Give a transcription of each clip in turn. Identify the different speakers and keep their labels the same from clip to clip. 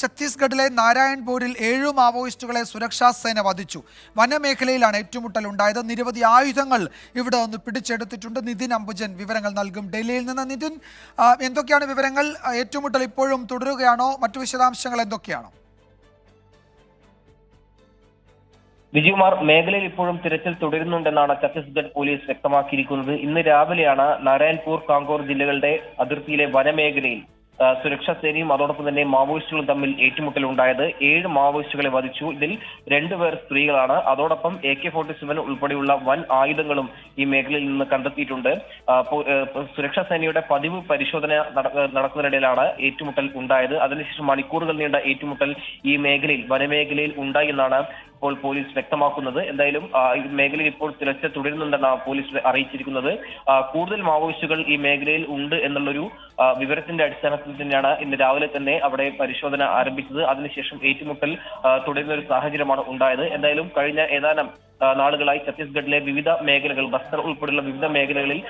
Speaker 1: ഛത്തീസ്ഗഡിലെ നാരായൺപൂരിൽ ഏഴു മാവോയിസ്റ്റുകളെ സുരക്ഷാ സേന വധിച്ചു. വനമേഖലയിലാണ് ഏറ്റുമുട്ടൽ ഉണ്ടായത് നിരവധി ആയുധങ്ങൾ ഇവിടെ നിന്ന് പിടിച്ചെടുത്തിട്ടുണ്ട്. നിതിൻ അംബുജൻ വിവരങ്ങൾ നൽകും. ഡൽഹിയിൽ നിന്ന് നിതിൻ എന്തൊക്കെയാണ് വിവരങ്ങൾ? ഏറ്റുമുട്ടൽ ഇപ്പോഴും തുടരുകയാണോ? മറ്റു വിശദാംശങ്ങൾ എന്തൊക്കെയാണോ?
Speaker 2: വിജയകുമാർ മേഖലയിൽ ഇപ്പോഴും തിരച്ചിൽ തുടരുന്നുണ്ടെന്നാണ് ഛത്തീസ്ഗഡ് പോലീസ് വ്യക്തമാക്കിയിരിക്കുന്നത്. ഇന്ന് രാവിലെയാണ് നാരായൺപൂർ കാങ്കോർ ജില്ലകളുടെ അതിർത്തിയിലെ വനമേഖലയിൽ സുരക്ഷാ സേനയും അതോടൊപ്പം തന്നെ മാവോയിസ്റ്റുകളും തമ്മിൽ ഏറ്റുമുട്ടലുണ്ടായത്. ഏഴ് മാവോയിസ്റ്റുകളെ വധിച്ചു. ഇതിൽ രണ്ടുപേർ സ്ത്രീകളാണ്. അതോടൊപ്പം എ കെ ഫോർട്ടി സെവൻ ഉൾപ്പെടെയുള്ള വൻ ആയുധങ്ങളും ഈ മേഖലയിൽ നിന്ന് കണ്ടെത്തിയിട്ടുണ്ട്. സുരക്ഷാ സേനയുടെ പതിവ് പരിശോധന നട- നടക്കുന്നതിനിടയിലാണ് ഏറ്റുമുട്ടൽ ഉണ്ടായത്. അതിനുശേഷം മണിക്കൂറുകൾ നീണ്ട ഏറ്റുമുട്ടൽ ഈ മേഖലയിൽ വനമേഖലയിൽ ഉണ്ടായി എന്നാണ് ഇപ്പോൾ പോലീസ് വ്യക്തമാക്കുന്നത്. എന്തായാലും മേഖലയിൽ ഇപ്പോൾ തിരച്ചിൽ തുടരുന്നുണ്ടെന്നാണ് പോലീസ് അറിയിച്ചിരിക്കുന്നത്. കൂടുതൽ മാവോയിസ്റ്റുകൾ ഈ മേഖലയിൽ ഉണ്ട് എന്നുള്ളൊരു വിവരത്തിന്റെ അടിസ്ഥാനത്തിൽ തന്നെയാണ് ഇന്ന് രാവിലെ തന്നെ അവിടെ പരിശോധന ആരംഭിച്ചത്. അതിനുശേഷം ഏറ്റുമുട്ടൽ തുടരുന്ന ഒരു സാഹചര്യമാണ് ഉണ്ടായത്. എന്തായാലും കഴിഞ്ഞ ഏതാനും നാളുകളായി ഛത്തീസ്ഗഡിലെ വിവിധ മേഖലകൾ ബസ്തർ ഉൾപ്പെടെയുള്ള വിവിധ മേഖലകളിൽ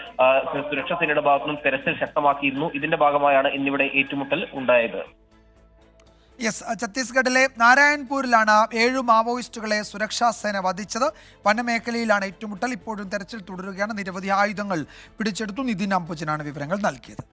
Speaker 2: സുരക്ഷാ സേനയുടെ ഭാഗത്തുനിന്നും തെരച്ചിൽ ശക്തമാക്കിയിരുന്നു. ഇതിന്റെ ഭാഗമായാണ് ഇന്നിവിടെ ഏറ്റുമുട്ടൽ ഉണ്ടായത്.
Speaker 1: യെസ് ഛത്തീസ്ഗഡിലെ നാരായൺപൂരിലാണ് ഏഴ് മാവോയിസ്റ്റുകളെ സുരക്ഷാ സേന വധിച്ചത്. വനമേഖലയിലാണ് ഏറ്റുമുട്ടൽ. ഇപ്പോഴും തെരച്ചിൽ തുടരുകയാണ്. നിരവധി ആയുധങ്ങൾ പിടിച്ചെടുത്തു. നിതിൻ അംബുജനാണ് വിവരങ്ങൾ നൽകിയത്.